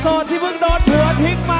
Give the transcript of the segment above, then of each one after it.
โสดที่เพิ่งโดนเผัวทิ้งมา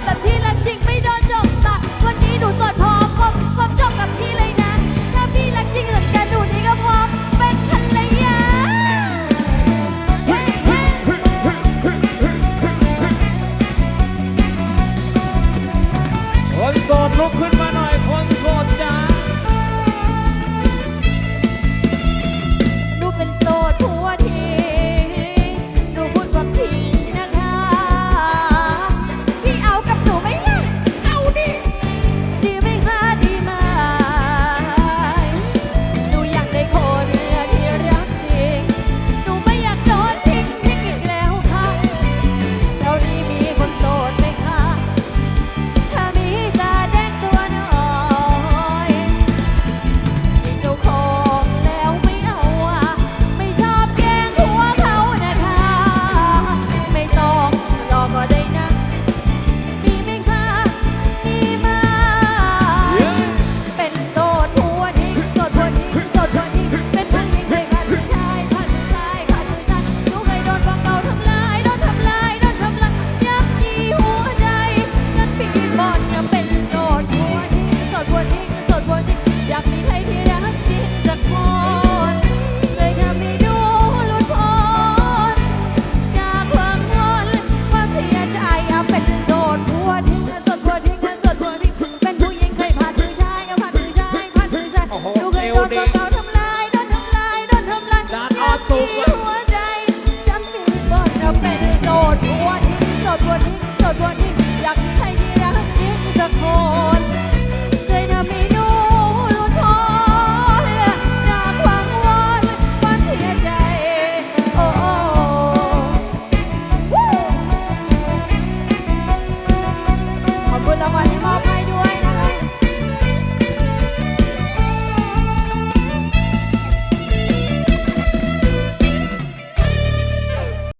Monday.